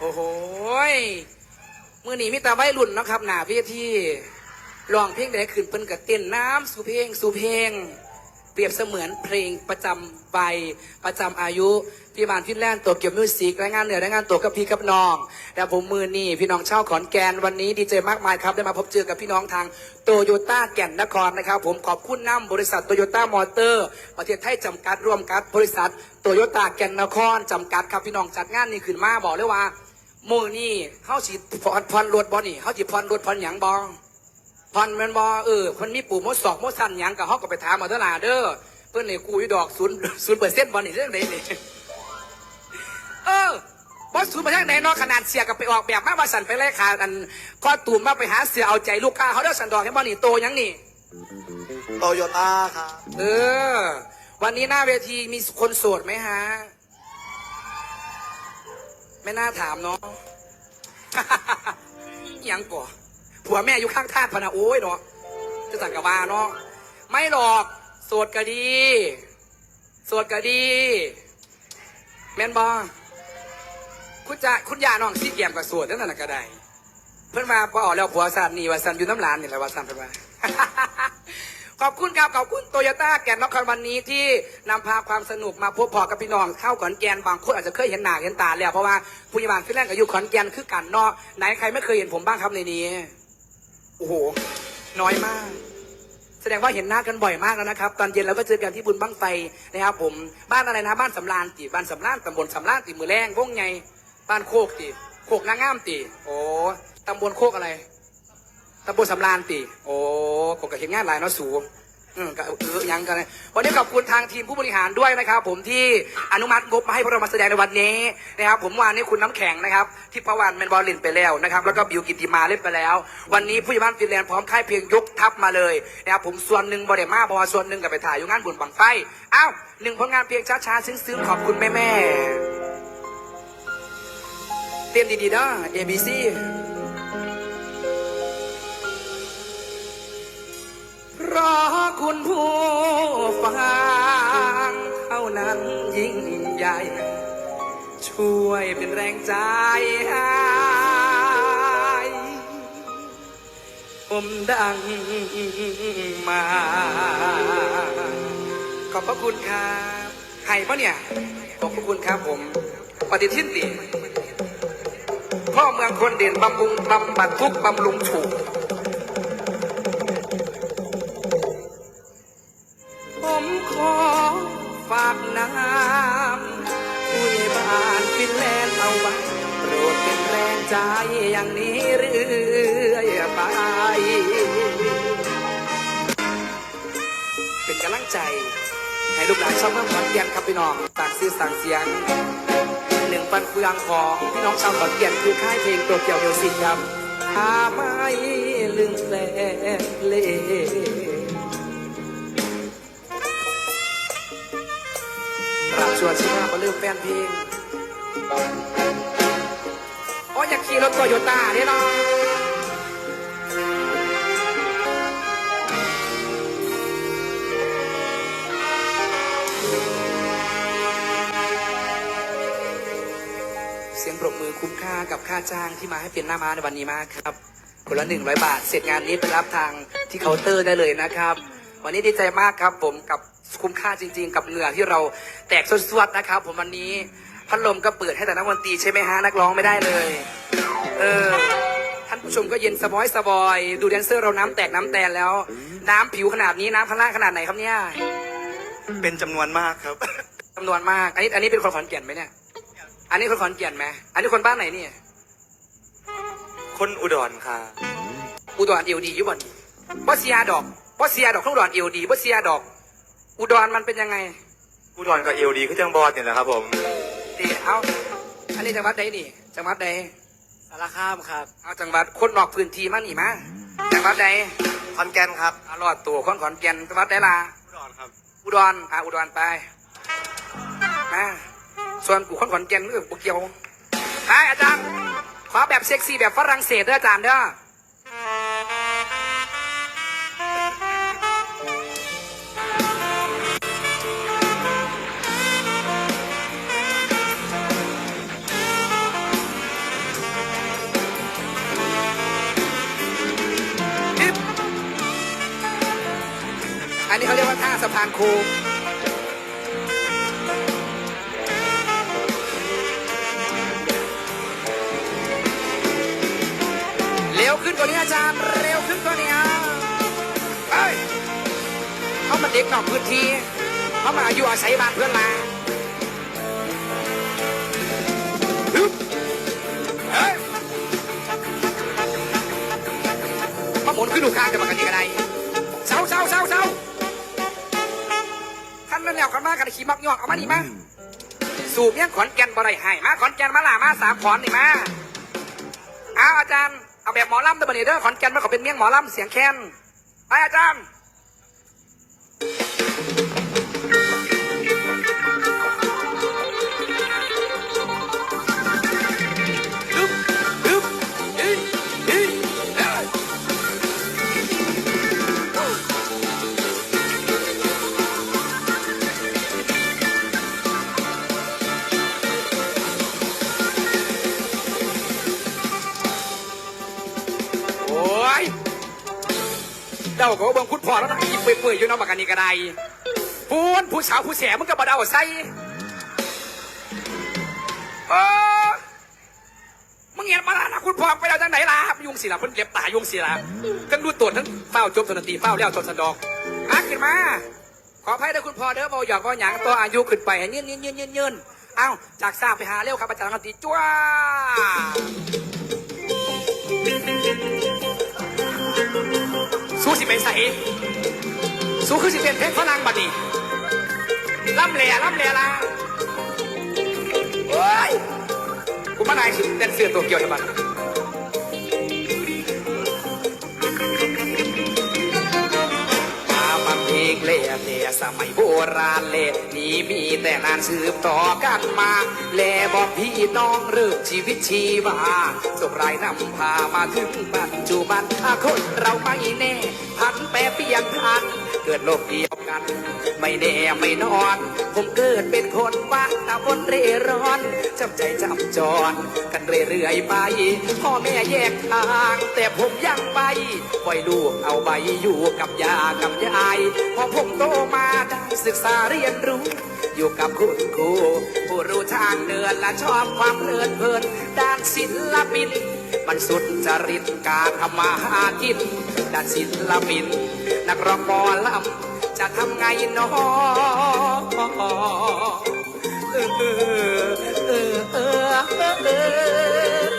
โอ้โหมือนี้มีแต่วัยรุ่นนะครับ หนาพี่ที่ร้องเพลงใดขึ้นเพิ่นกับเต้นน้ำสู่เพลงสู่เพลง เปรียบเสมือนเพลงประจำใบประจำอายุพี่บานฟินแลนตัวเกี่ยวมิวสิกรายงานเหนือรายงานตัวกับพี่กับน้องแต่ผมมือนี่พี่น้องเช่าขอนแก่นวันนี้ดีใจมากมายครับได้มาพบเจอกับพี่น้องทางโตโยต้าแก่นนครนะครับ ผมขอบคุณน้ำบริษัทโตโยต้ามอเตอร์ ประเทศไทยจำกัดร่วมกับบริษัทโตโยต้าแก่นนครจำกัดครับพี่น้องจัดงานนี้ขึ้นมาบอกเลยว่า มือนี่เขาฉีดพรพรรถบอนี่เขาฉีดพรรถพรหยังบองพันแมนบอเออคนมีปู่มดศอกมดสันหยังกับเขาก็ไปถามมาเท่าไหร่เด้อเพื่อนนี่กูอยู่ดอกศูนย์ศูนย์เปอร์เซ็นต์บอลนี่เรื่องไหนนี่เออบอสศูนย์ไปทางไหนเนอกขนาดเสียกับไปออกแบบมาว่าสันไปเลยขาอันข้อตูมมาไปหาเสียเอาใจลูกค้าเขาเด้อสันดอกให้บอลนี่โตยังนี่โตโยต้าครับเออ วันนี้หน้าเวทีมีคนโสดไหมฮะ ไม่น่าถามเนาะยังก่อผัวแม่อยู่ข้างท่าพนะโอ้ยเนาะจะสั่งกะวาเนาะไม่หรอกโสดก็ดีโสดก็ดี แมนบอคุณจะคุณยาน้องซีเกียมกับโสดนั่นน่ะก็ได้ เพื่อนมาพอออกแล้วผัวสันนี่ว่าสันอยู่น้ำหลานนี่แหละว่าสันเพื่อนมา ขอบคุณครับขอบคุณโตโยต้าแก่นนครวันนี้ที่นำพาความสนุกมาพบพอกับพี่น้องเข้าขอนแก่นบางคนอาจจะเคยเห็นหน้าเห็นตาแล้วเพราะว่าผู้ใหญ่บ้านฟินแลนด์กับอยู่ขอนแก่นคือกันเนาะไหนใครไม่เคยเห็นผมบ้างครับในนี้โอ้โหน้อยมาก แสดงว่าเห็นหน้ากันบ่อยมากแล้วนะครับ ตอนเย็นเราก็เจอกันที่บุญบั้งไฟนะครับ ผมบ้านอะไรนะบ้านสำรานติบ้านสำรานตำบลสำรานติมือแรงวงไงบ้านโคกติโคกนางงามติโอ้ตำบลโคกอะไร ตำบลสำรานตีโอ้ผมก็เห็นงานหลายเนาะสูงอืมก็เออยังกันเลยวันนี้ขอบคุณทางทีมผู้บริหารด้วยนะครับ ผมที่อนุมัติงบมาให้พวกเรามาแสดงในวันนี้นะครับผมวานนี้คุณน้ำแข็งนะครับที่ประวันแมนบอลล่นไปแล้วนะครับแล้วก็บิวกิติมาเล่นไปแล้ว วันนี้ผู้ใหญ่บ้านฟินแลนด์พร้อมค่ายเพลงยกทัพมาเลยนะครับผมส่วนหนึ่งบอดมาบอส่วนหนึ่งกับไปถ่ายอยู่งานบุญบังไฟอ้าวหนึ่งผลงานเพลงช้าๆซึ้งๆขอบคุณแม่ๆเตรียมดีๆนะ ABC ยิ่งใหญ่ ช่วยเป็นแรงใจให้ผมดังมา ขอบพระคุณครับให้ปะเนี่ย ขอบพระคุณครับผม ปฏิทินติพ่อเมืองคนเด่นบำรุงบำบัดทุกบำรุงฉุก ใจอย่างนี้เรื่อยไป เป็นกำลังใจ ให้ลูกหลานชาวเมืองขอนแก่นครับพี่น้องต่างซื้อสั่งเสียงหนึ่งปันเฟืองของพี่น้องชาวขอนแก่นคือค่ายเพลงโตเกี่ยวเดียวสิครับถ้าไม่ลืมแฟนเล่รับชวนชิมามาลืมแฟนเพลง โอ้ยอยากขี่รถโตโยต้าเนี่ยเนาะเสียงปรบมือคุ้มค่ากับค่าจ้างที่มาให้เป็นหน้าม้าในวันนี้มากครับ คนละหนึ่งร้อยบาท เสร็จงานนี้ไปรับทางที่เคาน์เตอร์ได้เลยนะครับ วันนี้ดีใจมากครับผมกับคุ้มค่าจริง ๆ กับเหงื่อที่เราแตกสวดๆนะครับ ผมวันนี้ พัดลมก็เปิดให้แต่นักดนตรีใช่ไหมฮะนักร้องไม่ได้เลย เออ ท่านผู้ชมก็เย็นสบอยสบอย ดูแดนเซอร์เราน้ำแตกน้ำแตนแล้ว น้ำผิวขนาดนี้น้ำข้างล่างขนาดไหนครับเนี่ยเป็นจำนวนมากครับ จำนวนมาก อันนี้อันนี้เป็นคนขอนแก่นไหมเนี่ย อันนี้คนขอนแก่นไหมอันนี้คนบ้านไหนเนี่ยคนอุดรค่ะ อุดรเอวดีอยู่บ่นบ่เสียดอกบ่เสียดอกของอุดรเอวดีบ่เสียดอก อุดรมันเป็นยังไง อุดรกับเอลดีคือจังบอดเนี่ยแหละครับผม นี่เอาอันนี้จังหวัดใดนี่ จังหวัดใดสารคามครับ เอาจังหวัดคนนอกพื้นที่มานี่มาจังหวัดใดขอนแก่นครับเอารอดตัวคนขอนแก่นจังหวัดใดล่ะอุดรครับ อุดรอะอุดรไปมาส่วนกูคนขอนแก่นเรื่องบุเกียวไปอาจารย์ขอแบบเซ็กซี่แบบฝรั่งเศสเด้ออาจารย์เด้อ นนี้เขาเรียกว่าท่าสะพานค้งเร็วขึ้นกว่านี้อาจารย์เร็วขึ้นกว่านี้ไปเขามาเด็กนอกพื้นที่เขามาอยู่อาศัยบ้านเพื่อนมาฮึเฮ้ยมาหมุนขึ้นดูข้างจะมากันยังไง ขั้นนั้นแล้วกันมากันขี่มักยอกเอามานี่มาสูบยังขอนแก่นบ่ได้ให้มาขอนแก่นมาล่ามาสามขอนนี่มาเอาอาจารย์เอาแบบหมอลำเดอบันเดอร์ขอนแก่นมันก็เป็นเมียงหมอลำเสียงแค้นไปอาจารย์ พอแล้วนะยิ้มเปื่อยๆอยู่เนอกบักกันนี่ก็ได้พูนผู้สาวผู้แสมึงก็บ่เดาใส่เออมึงเห็นมาแล้วนะคุณพ่อไปแล้วจังไหนล่ะยุงสิล่ะเพิ่นเก็บตายุงสิล่ะทั้งดูตรวจทั้งเฝ้าจบสนตีเฝ้าแล้วจบสันดอกมาขึ้นมา ขออภัยด้วยคุณพ่อเด้อเบาหยอกเบาหยังตัวอายุขึ้นไปให้ยืนยืนยืนยืนยืนเอ้าจากทราบไปหาเร็วครับอาจารย์กันตีจ้ว สู้สิเป็นใส่สู้คือสิเป็นเพชรพลังบัดนี้ล่ำเล่ล่ำเล่ละโอ้ยกูมานายสิเต้นเสื้อตัวเกี่ยวจะบันมาฟังเพลงเล่เล่สมัยโบราณเล่ นี้มีแต่นานสืบต่อกันมา แลบอกพี่น้องเริ่มชีวิตชีวาส่งรายนำพามาถึงปัจจุบันถ้าคนเราไม่แน่ พันแปรเปลี่ยนพัน เกิดโลกเดียวกัน ไม่แน่ไม่นอน ผมเกิดเป็นคนบ้าตาบนเร่ร่อนจำใจจำจรกันเรื่อยๆไป พ่อแม่แยกทาง แต่ผมยังไปปล่อยลูกเอาไปอยู่กับยากับยายพอผมโตมาได้ศึกษาเรียนรู้อยู่กับคุณครูผู้รู้ทางเดินและชอบความเพลิดเพลินด้านศิลปิน มันสุดจริตการทำมาหากินด้านศิลปิน นักร้องบอลำจะทำไงนาะเออเออเออเออเออ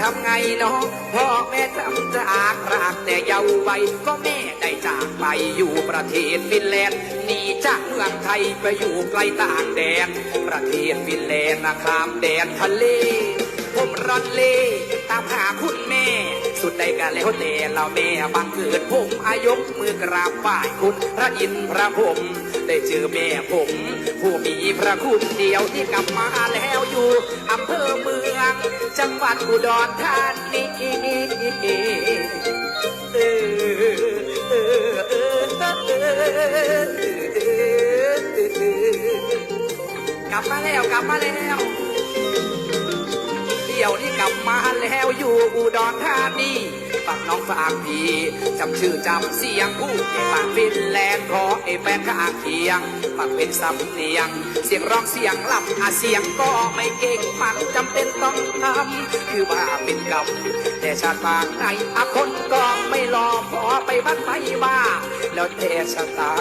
ทำไงเนาะพ่อแม่ทำจากรากแต่เยาว์วัยก็แม่ได้จากไปอยู่ประเทศฟินแลนด์หนีจากเมืองไทยไปอยู่ไกลต่างแดน ประเทศฟินแลนด์นะข้ามแดนทะเล ผมรันเล่ตามหาคุณแม่ สุดใดกันแล้วแต่เราแม่บังเกิดผมอายกมือกราบไหว้คุณพระอินทร์พระพรมได้เจอแม่ผม ผู้มีพระคุณเดียวที่กลับมาแล้วอยู่อำเภอเมือง จังหวัดอุดรธานีเออเออเออเออกลับมาแล้วกลับมาแล้ว ดี๋ยวนี้กลับมาแล้วอยู่อุดรธานีฝากน้องฝากพี่จำชื่อจำเสียงผู้เก็บปากฟินแลนด์ขอไอ้แฟนข้างเคียงฝากเป็นสำเนียง เสียงร้องเสียงลำอาเสียงก็ไม่เก่งมันจำเป็นต้องทำคือว่าเป็นกรรมแต่ชาติบางในอาคนก็ไม่รอพอไปบัดไปว่าแล้วแต่ชะตา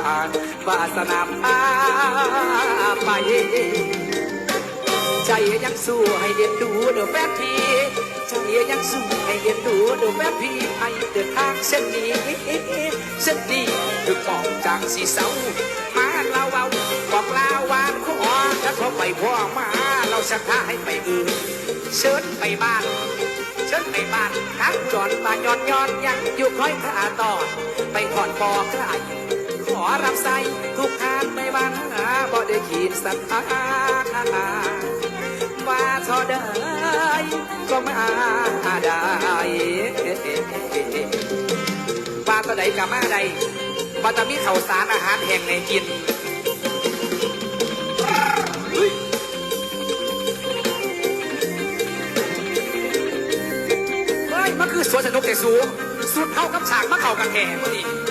วาสนาพาไป ยังสู้ให้เรียนดูเดี๋ยวแฟนพี่ใจยังสู้ให้เรียนดูเดี๋ยวแฟนพี่ให้เดินทางเส้นนี้เส้นนี้คือมองจากสีเสามาเราเอาบอกลาวานขอถ้าเขาไปพ่อมาเราสักท่าให้ไปอื่นเชิญไปบ้านเชิญไปบ้านทักจอนมาย้อนย้อนยังอยู่คอยท่าต่อ ไปถอนปอกไก่ขอรับใส่ทุกทานไม่วันหาบ่ได้ขีดสัทธา ว่าเท่าใดก็มาได้ว่าเท่าใดก็มาได้ว่าจะมีข้าวสารอาหารแห้งในกินเสวนสนุกแต่สูสุดเท่ากับฉากมะเข่ากันแห่พอดี